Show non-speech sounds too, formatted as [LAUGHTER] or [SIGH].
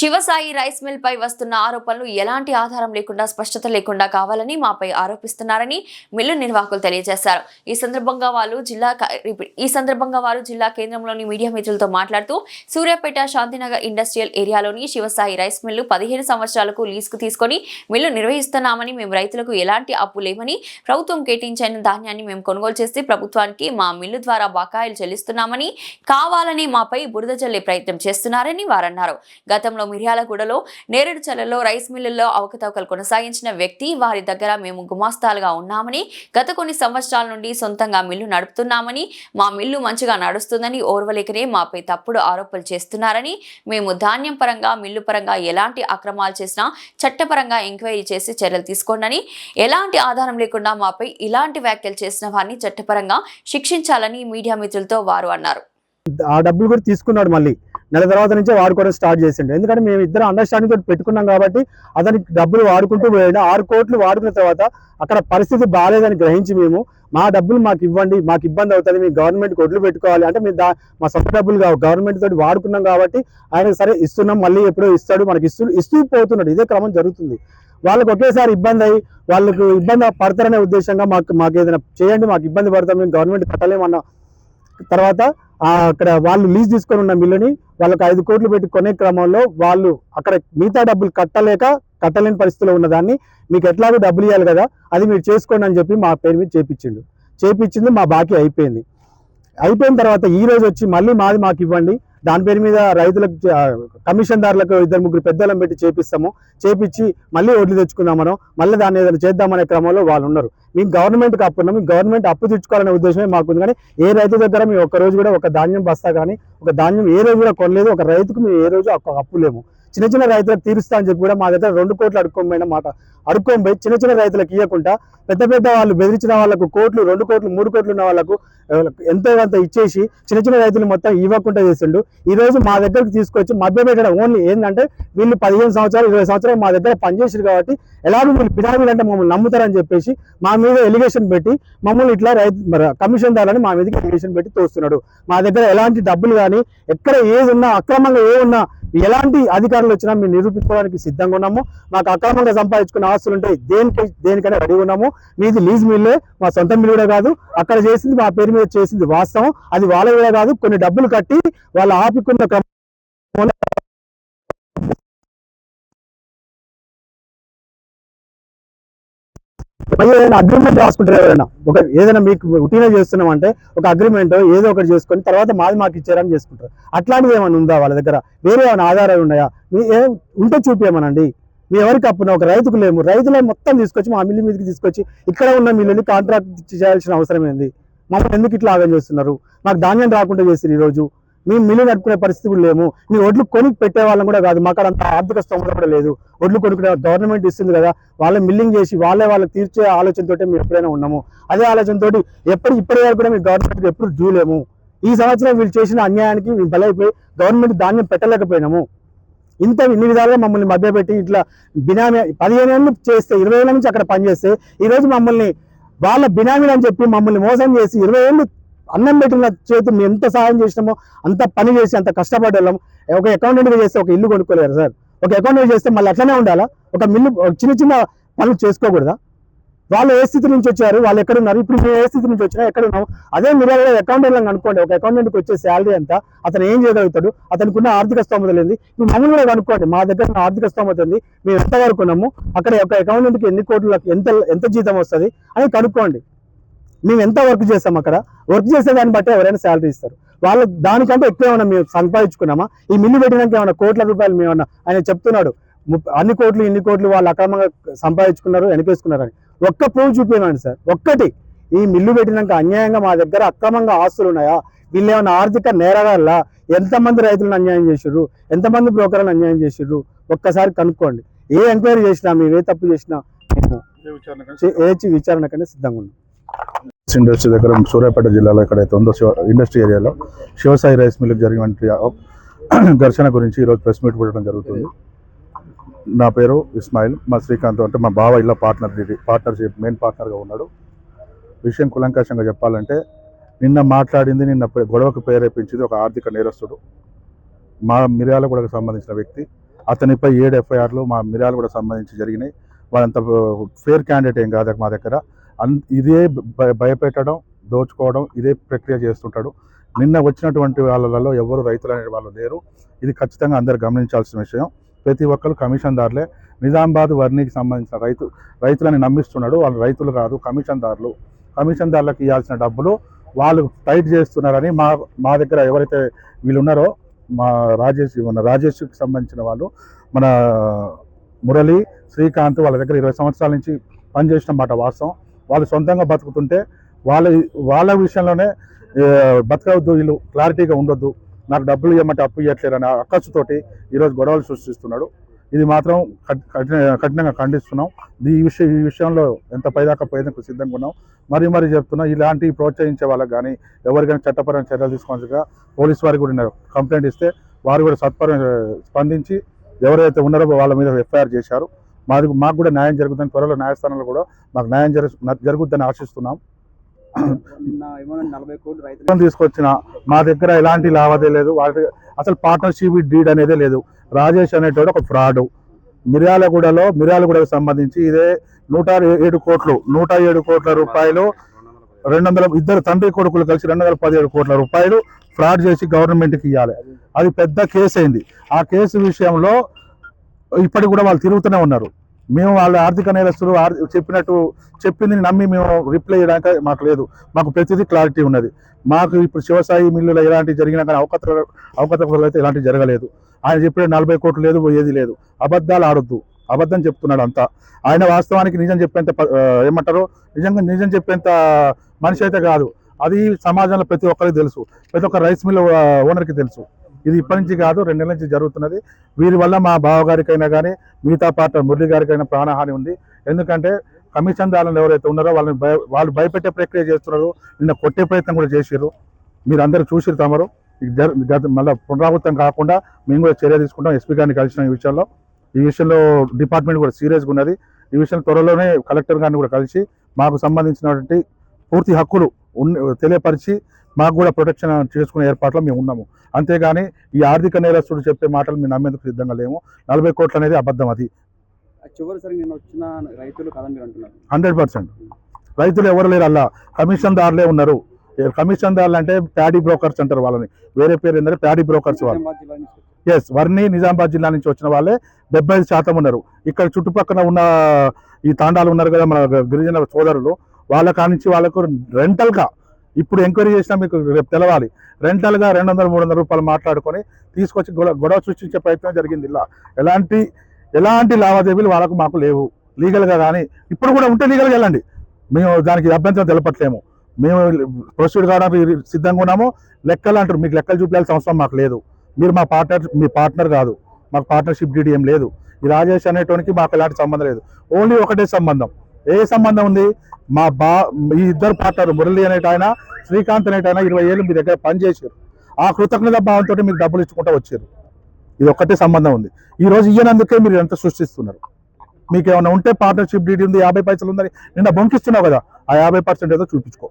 Shivasai rice mill పై వస్తున్న ఆరోపణలు ఎలాంటి ఆధారం లేకుండా స్పష్టత లేకుండా కావాలని మాపై ఆరోపిస్తున్నారని మిల్లు నిర్వాహకులు తెలియజేశారు. ఈ సందర్భంగా వాళ్ళు జిల్లా ఈ సందర్భంగా వారు జిల్లా కేంద్రంలోని మీడియా మిత్రులతో మాట్లాడుతూ సూర్యాపేట శాంతినగర్ ఇండస్ట్రియల్ ఏరియాలోని శివసాయి రైస్ మిల్లు పదిహేను సంవత్సరాలకు లీజుకు తీసుకొని మిల్లు నిర్వహిస్తున్నామని మేము రైతులకు ఎలాంటి అప్పు లేవని ప్రభుత్వం కేటాయించిన ధాన్యాన్ని మేము కొనుగోలు చేసి ప్రభుత్వానికి మా మిల్లు ద్వారా బకాయిలు చెల్లిస్తున్నామని కావాలని మాపై బురద జల్లే ప్రయత్నం చేస్తున్నారని వారన్నారు. గతంలో మిర్యాలగూడలో నేరేడు చెలలో రైస్ మిల్లుల్లో అవకతవకలు కొనసాగించిన వ్యక్తి వారి దగ్గర మేము గుమాస్తాలుగా ఉన్నామని గత కొన్ని సంవత్సరాల నుండి సొంతంగా మిల్లు నడుపుతున్నామని మా మిల్లు మంచిగా నడుస్తుందని ఓర్వలేకనే మాపై తప్పుడు ఆరోపణలు చేస్తున్నారని మేము ధాన్యం పరంగా మిల్లు పరంగా ఎలాంటి అక్రమాలు చేసినా చట్టపరంగా ఎంక్వైరీ చేసి చర్యలు తీసుకోండి ఎలాంటి ఆధారం లేకుండా మాపై ఇలాంటి వ్యాఖ్యలు చేసిన వారిని చట్టపరంగా శిక్షించాలని మీడియా మిత్రులతో వారు అన్నారు. ఆ డబ్బులు కూడా తీసుకున్నాడు మళ్ళీ. నెల తర్వాత నుంచే వాడుకోవడం స్టార్ట్ చేసిండు. ఎందుకంటే మేము ఇద్దరు అండర్స్టాండింగ్ తోటి పెట్టుకున్నాం కాబట్టి అతనికి డబ్బులు వాడుకుంటూ పోయాడు. ఆరు కోట్లు వాడుకున్న తర్వాత అక్కడ పరిస్థితి బాగాలేదని గ్రహించి మేము మా డబ్బులు మాకు ఇవ్వండి మాకు ఇబ్బంది అవుతుంది మీ గవర్నమెంట్ ఒడ్లు పెట్టుకోవాలి. అంటే మేము దా మా సొంత డబ్బులు గవర్నమెంట్ తోటి వాడుకున్నాం కాబట్టి ఆయన సరే ఇస్తున్నాం మళ్ళీ ఎప్పుడో ఇస్తాడు మనకి ఇస్తూ ఇస్తూ పోతున్నాడు. ఇదే క్రమం జరుగుతుంది. వాళ్ళకి ఒకేసారి ఇబ్బంది అయ్యి వాళ్ళకు ఇబ్బంది పడతారనే ఉద్దేశంగా మాకు మాకు ఏదైనా చేయండి మాకు ఇబ్బంది పడతాం మేము గవర్నమెంట్ కట్టలేమన్న తర్వాత అక్కడ వాళ్ళు లీజ్ తీసుకొని ఉన్న మిల్లుని వాళ్ళకి ఐదు కోట్లు పెట్టి కొనే క్రమంలో వాళ్ళు అక్కడ మిగతా డబ్బులు కట్టలేక కట్టలేని పరిస్థితిలో ఉన్నదాన్ని మీకు ఎట్లాగో డబ్బులు ఇవ్వాలి కదా అది మీరు చేసుకోండి అని చెప్పి మా పేరు మీద చేపించిండు. చేపించింది మా బాకీ అయిపోయింది. అయిపోయిన తర్వాత ఈ రోజు వచ్చి మళ్ళీ మాది మాకు ఇవ్వండి. దాని పేరు మీద రైతులకు కమిషన్దారులకు ఇద్దరు ముగ్గురు పెద్దలను పెట్టి చేపిస్తాము. చేపించి మళ్ళీ వడ్లు తెచ్చుకుందాం మనం. మళ్ళీ దాన్ని ఏదైనా చేద్దామనే క్రమంలో వాళ్ళు ఉన్నారు. మేము గవర్నమెంట్కి అప్పు ఉన్నాం గవర్నమెంట్ అప్పు తెచ్చుకోవాలనే ఉద్దేశమే మాకుంది. కానీ ఏ రైతు దగ్గర మేము ఒక రోజు కూడా ఒక ధాన్యం బస్తా కానీ ఒక ధాన్యం ఏ రోజు కూడా కొనలేదు ఒక రైతుకు మేము ఏ రోజు ఒక అప్పు లేము. చిన్న చిన్న రైతులకు తీరుస్తా అని చెప్పి కూడా మా దగ్గర రెండు కోట్లు అడుక్కోమైన మాట. అడుక్కొని పోయి చిన్న చిన్న రైతులకు ఇవ్వకుండా పెద్ద పెద్ద వాళ్ళు బెదిరించిన వాళ్ళకు కోట్లు రెండు కోట్లు మూడు కోట్లు ఉన్న వాళ్ళకు ఎంతో కొంత ఇచ్చేసి చిన్న చిన్న రైతులు మొత్తం ఇవ్వకుండా చేసిండు ఈ రోజు మా దగ్గరకు తీసుకొచ్చి మధ్య పెట్టడం ఓన్లీ ఏంటంటే వీళ్ళు పదిహేను సంవత్సరాలు ఇరవై సంవత్సరాలు మా దగ్గర పనిచేసారు కాబట్టి ఎలాగో వీళ్ళు పిరామిడ్ అంటే మమ్మల్ని నమ్ముతారని చెప్పేసి మా మీద ఎలిగేషన్ పెట్టి మమ్మల్ని ఇట్లా రైతు కమిషన్ దారని మా మీదకి ఎలిగేషన్ పెట్టి తోస్తున్నాడు. మా దగ్గర ఎలాంటి డబ్బులు కానీ ఎక్కడ ఏది ఉన్నా అక్రమంగా ఏ ఉన్నా ఎలాంటి అధికారులు వచ్చినా మేము నిరూపించుకోవడానికి సిద్ధంగా ఉన్నాము. మాకు అక్రమంగా సంపాదించుకున్న ఆస్తులు ఉంటాయి. దేనికి దేనికైనా రెడీ ఉన్నాము. మీది లీజ్ మిల్లే మా సొంత మిల్లు కూడా కాదు. అక్కడ చేసింది మా పేరు మీద చేసింది వాస్తవం. అది వాళ్ళ కూడా కాదు కొన్ని డబ్బులు కట్టి వాళ్ళు ఆపుకున్న క్రమంలో ఏదైనా అగ్రిమెంట్ రాసుకుంటారు ఎవరైనా? ఒక ఏదైనా మీకు ఉటీనే చేస్తున్నాం అంటే ఒక అగ్రిమెంట్ ఏదో ఒకటి చేసుకొని తర్వాత మాది మాకు ఇచ్చారని చేసుకుంటారు. అట్లాంటిది ఏమైనా ఉందా వాళ్ళ దగ్గర? వేరే ఏమైనా ఆధారాలు ఉన్నాయా? మీ ఏం ఉంటే చూపించమనండి మీ ఎవరికి అప్పున ఒక రైతుకు లేము. రైతులే మొత్తం తీసుకొచ్చి మా మిల్లు మీదకి తీసుకొచ్చి ఇక్కడ ఉన్న మిల్లుని కాంట్రాక్ట్ చేయాల్సిన అవసరం ఏంది? మమ్మల్ని ఎందుకు ఇట్లా ఆగం చేస్తున్నారు? మాకు ధాన్యం రాకుండా చేస్తారు ఈరోజు. మేము మిల్లు నడుపుకునే పరిస్థితి కూడా లేము. మీ ఒడ్లు కొని పెట్టే వాళ్ళం కూడా కాదు. మాకు అంత ఆర్థిక స్తోమత కూడా లేదు. ఒడ్లు కొనుక్కునే గవర్నమెంట్ ఇస్తుంది కదా. వాళ్ళ మిల్లింగ్ చేసి వాళ్ళే వాళ్ళకి తీర్చే ఆలోచనతో మేము ఎప్పుడైనా ఉన్నాము. అదే ఆలోచనతోటి ఎప్పుడు ఇప్పటి వరకు కూడా మేము గవర్నమెంట్కి ఎప్పుడు చూలేము ఈ సంవత్సరం వీళ్ళు చేసిన అన్యాయానికి మేము బలైపోయి గవర్నమెంట్ ధాన్యం పెట్టలేకపోయినాము. ఇంత ఇన్ని విధాలుగా మమ్మల్ని మభ్యపెట్టి ఇట్లా బినామీ పదిహేను ఏళ్ళు చేస్తే ఇరవై ఏళ్ళ నుంచి అక్కడ పనిచేస్తే ఈరోజు మమ్మల్ని వాళ్ళ బినామీలు అని చెప్పి మమ్మల్ని మోసం చేసి ఇరవై ఏళ్ళు అన్నం పెట్టిన చేతి మేము ఎంత సహాయం చేసినామో అంత పని చేసి అంత కష్టపడ్డాం ఒక అకౌంటెంట్గా చేస్తే ఒక ఇల్లు కొనుక్కోలేరు సార్. ఒక అకౌంటెంట్ చేస్తే మళ్ళీ అట్లనే ఉండాలా? ఒక మిల్లు ఒక చిన్న చిన్న పనులు చేసుకోకూడదా? వాళ్ళు ఏ స్థితి నుంచి వచ్చారు వాళ్ళు ఎక్కడ ఉన్నారు ఇప్పుడు మేము ఏ స్థితి నుంచి వచ్చినా ఎక్కడ ఉన్నాం అదే మీరు అకౌంటెంట్లను కనుక్కోండి ఒక అకౌంటెంట్కి వచ్చే శాలరీ ఎంత? అతను ఏం చేయగలుగుతాడు? అతనికి ఉన్న ఆర్థిక స్తోమత లేదు ఇప్పుడు మమ్మల్ని కూడా కనుక్కోండి మా దగ్గర ఉన్న ఆర్థిక స్తోమత ఉంది మేము ఎంతవరకు ఉన్నాము? అక్కడ ఒక అకౌంటెంట్కి ఎన్ని కోట్లకు ఎంత ఎంత జీతం వస్తుంది? అని కనుక్కోండి. మేము ఎంత వర్క్ చేస్తాం అక్కడ? వర్క్ చేసే దాన్ని బట్టి ఎవరైనా శాలరీ ఇస్తారు. వాళ్ళు దానికంటే ఎక్కువ ఏమైనా మేము సంపాదించుకున్నామా? ఈ మిల్లు పెట్టినాక ఏమైనా కోట్ల రూపాయలు మేము ఆయన చెప్తున్నాడు. అన్ని కోట్లు ఇన్ని కోట్లు వాళ్ళు అక్రమంగా సంపాదించుకున్నారు వెనకేసుకున్నారని ఒక్క ప్రూఫ్ చూపించండి సార్. ఒక్కటి. ఈ మిల్లు పెట్టినాక అన్యాయంగా మా దగ్గర అక్రమంగా ఆస్తులు ఉన్నాయా? వీళ్ళు ఏమైనా ఆర్థిక నేరగాళ్ళ? ఎంతమంది రైతులను అన్యాయం చేసిర్రు? ఎంతమంది బ్రోకర్లను అన్యాయం చేసిర్రు? ఒక్కసారి కనుక్కోండి. ఏ ఎంక్వైరీ చేసినా మేము ఏ తప్పు చేసినా మేము చే- ఏ చి- విచారణకనే సిద్ధంగా ఉన్నాం. ఇండస్ట్రీ దగ్గర సూర్యాపేట జిల్లాలో ఎక్కడైతే ఉందో శివ ఇండస్ట్రీ ఏరియాలో శివసాయి రైస్ మిల్కి జరిగినటువంటి [CLEARS THROAT] ఘర్షణ గురించి ఈరోజు ప్రెస్ మీట్ పెట్టడం జరుగుతుంది. నా పేరు ఇస్మాయిల్. మా శ్రీకాంత్ అంటే మా బావ ఇలా పార్ట్నర్ ఇది. పార్ట్నర్షిప్ మెయిన్ పార్ట్నర్గా ఉన్నాడు. విషయం కులంకషంగా చెప్పాలంటే నిన్న మాట్లాడింది నిన్న గొడవకు ప్రేరేపించింది ఒక ఆర్థిక నేరస్తుడు. మా మిర్యాలగూడకు సంబంధించిన వ్యక్తి. అతనిపై ఏడు ఎఫ్ఐఆర్లు మా మిర్యాల కూడా సంబంధించి జరిగినాయి. వాళ్ళంత ఫేర్ క్యాండిడేట్ ఏం కాదు మా దగ్గర. అన్ ఇదే భయ- భయపెట్టడం దోచుకోవడం ఇదే ప్రక్రియ చేస్తుంటాడు. నిన్న వచ్చినటువంటి వాళ్ళలో ఎవరు రైతులు అనే వాళ్ళు లేరు. ఇది ఖచ్చితంగా అందరు గమనించాల్సిన విషయం. ప్రతి ఒక్కరు కమిషన్దారులే. నిజామాబాద్ వర్ణికి సంబంధించిన రైతు రైతులని నమ్మిస్తున్నాడు. వాళ్ళు రైతులు కాదు కమిషన్దారులు. కమిషన్దారులకు ఇవ్వాల్సిన డబ్బులు వాళ్ళు టైట్ చేస్తున్నారని మా మా దగ్గర ఎవరైతే వీళ్ళు ఉన్నారో మా రాజేష్ మన రాజేష్కి సంబంధించిన వాళ్ళు మన మురళి శ్రీకాంత్ వాళ్ళ దగ్గర ఇరవై సంవత్సరాల నుంచి పనిచేసిన మాట వాస్తవం. వాళ్ళు సొంతంగా బతుకుతుంటే వాళ్ళ వాళ్ళ విషయంలోనే బతకవద్దు వీళ్ళు క్లారిటీగా ఉండొద్దు. నాకు డబ్బులు ఇవ్వమంటే అప్పు ఇవ్వట్లేదు అనే అక్కసుతోటి ఈరోజు గొడవలు సృష్టిస్తున్నాడు. ఇది మాత్రం కఠిన- కఠినంగా ఖండిస్తున్నాం. ఈ విషయం ఈ విషయంలో ఎంత పైదాకా పోయేందుకు సిద్ధంగా ఉన్నాం. మరి మరి చెప్తున్నా ఇలాంటి ప్రోత్సహించే వాళ్ళకి కానీ ఎవరికైనా చట్టపరమైన చర్యలు తీసుకోవాల్సిగా పోలీస్ వారికి కూడా కంప్లైంట్ ఇస్తే వారు కూడా సత్పరం స్పందించి ఎవరైతే ఉన్నారో వాళ్ళ మీద ఎఫ్ఐఆర్ చేశారు. మాది మాకు కూడా న్యాయం జరుగుతుందని త్వరలో న్యాయస్థానంలో కూడా మాకు న్యాయం జరుగు జరుగుద్దని ఆశిస్తున్నాం. తీసుకొచ్చిన మా దగ్గర ఎలాంటి లావాదేవీ లేదు. వాటి అసలు పార్ట్నర్షిప్ డీడ్ అనేదే లేదు. రాజేష్ అనేటోడు ఒక ఫ్రాడ్ మిర్యాలగూడలో మిర్యాలగూడకు సంబంధించి ఇదే నూట ఏడు కోట్లు నూట ఏడు కోట్ల రూపాయలు రెండు వందల ఇద్దరు తండ్రి కొడుకులు కలిసి రెండు వందల పదిహేడు కోట్ల రూపాయలు ఫ్రాడ్ చేసి గవర్నమెంట్కి ఇవ్వాలి అది పెద్ద కేసు అయింది ఆ కేసు విషయంలో ఇప్పటికి కూడా వాళ్ళు తిరుగుతూనే ఉన్నారు. మేము వాళ్ళ ఆర్థిక నేరస్తులు చెప్పినట్టు చెప్పింది నమ్మి మేము రిప్లై చేయడానికి మాకు లేదు. మాకు ప్రతిదీ క్లారిటీ ఉన్నది. మాకు ఇప్పుడు శివసాయి మిల్లులో ఎలాంటి జరిగినా కానీ అవకత అవకతలు అయితే ఎలాంటి జరగలేదు. ఆయన చెప్పిన నలభై కోట్లు లేదు ఏది లేదు. అబద్ధాలు ఆడొద్దు. అబద్ధం చెప్తున్నాడు అంతా. ఆయన వాస్తవానికి నిజం చెప్పేంత ఏమంటారు? నిజంగా నిజం చెప్పేంత మనిషి అయితే కాదు. అది సమాజంలో ప్రతి ఒక్కరికి తెలుసు. ప్రతి ఒక్క రైస్ మిల్ ఓనర్కి తెలుసు. ఇది ఇప్పటి నుంచి కాదు రెండు నెలల నుంచి జరుగుతున్నది. వీరి వల్ల మా బావగారికైనా కానీ మిగతా పార్టీ మురళి గారికైనా ప్రాణహాని ఉంది. ఎందుకంటే కమిషన్ దారులు ఎవరైతే ఉన్నారో వాళ్ళని భయ వాళ్ళు భయపెట్టే ప్రక్రియ చేస్తున్నారు. నిన్న కొట్టే ప్రయత్నం కూడా చేసిర్రు. మీరు అందరూ చూసిరు తమరు గత మళ్ళీ పునరావృతం కాకుండా మేము కూడా చర్య తీసుకుంటాం. ఎస్పీ గారిని కలిసిన ఈ విషయంలో. ఈ విషయంలో డిపార్ట్మెంట్ కూడా సీరియస్గా ఉన్నది. ఈ విషయం త్వరలోనే కలెక్టర్ గారిని కూడా కలిసి మాకు సంబంధించినటువంటి పూర్తి హక్కులు ఉన్న తెలియపరిచి మాకు కూడా ప్రొటెక్షన్ చేసుకునే ఏర్పాట్లో మేము ఉన్నాము. అంతేగాని ఈ ఆర్థిక నేరస్తుడు చెప్పే మాటలు మేము నమ్మేందుకు సిద్ధంగా లేము. నలభై కోట్లు అనేది అబద్ధం అది. చివరిసారి వచ్చిన రైతులు హండ్రెడ్ పర్సెంట్. రైతులు ఎవరు లేరు అలా. కమిషన్ దారులే ఉన్నారు. ఏ కమిషన్ దారులు అంటే ప్యాడీ బ్రోకర్స్ అంటారు వాళ్ళని. వేరే పేరు ఏంటంటే ప్యాడీ బ్రోకర్స్ వాళ్ళు. ఎస్ వర్ణి నిజామాబాద్ జిల్లా నుంచి వచ్చిన వాళ్ళే. డెబ్బై ఐదు శాతం ఉన్నారు. ఇక్కడ చుట్టుపక్కల ఉన్న ఈ తాండాలు ఉన్నారు కదా మన గిరిజన సోదరులు. వాళ్ళ కానించి వాళ్ళకు రెంటల్గా ఇప్పుడు ఎంక్వైరీ చేసినా మీకు రేపు తెలవాలి. రెంటల్గా రెండు వందల మూడు వందల రూపాయలు మాట్లాడుకొని తీసుకొచ్చి గొడవ గొడవ సృష్టించే ప్రయత్నం జరిగింది ఇలా. ఎలాంటి ఎలాంటి లావాదేవీలు వాళ్ళకు మాకు లేవు. లీగల్గా కానీ ఇప్పుడు కూడా ఉంటే లీగల్గా వెళ్ళండి. మేము దానికి అభ్యంతరం తెలపట్లేము. మేము ప్రొసీడ్ కావడానికి సిద్ధంగా ఉన్నాము. లెక్కలు అంటారు. మీకు లెక్కలు చూపించాల్సిన అవసరం మాకు లేదు. మీరు మా పార్ట్నర్ మీ పార్ట్నర్ కాదు. మాకు పార్ట్నర్షిప్ డీడీ ఏం లేదు. ఈ రాజేష్ అనేటోనికి మాకు ఎలాంటి సంబంధం లేదు. ఓన్లీ ఒకటే సంబంధం. ఏ సంబంధం ఉంది? మా బా ఈ ఇద్దరు పార్ట్నర్ మురళి అనేట ఆయన శ్రీకాంత్ అనేట ఆయన ఇరవై ఏళ్ళు మీ దగ్గర పనిచేసారు ఆ కృతజ్ఞత భావంతో మీకు డబ్బులు ఇచ్చుకుంటూ వచ్చారు. ఇది ఒక్కటే సంబంధం ఉంది. ఈ రోజు ఇయ్యనందుకే మీరు ఎంత సృష్టిస్తున్నారు. మీకు ఏమైనా ఉంటే పార్ట్నర్షిప్ డీడీ ఉంది యాభై పైసలు ఉందని నిన్న బొంకిస్తున్నావు కదా ఆ యాభై పర్సెంట్ ఏదో చూపించుకో.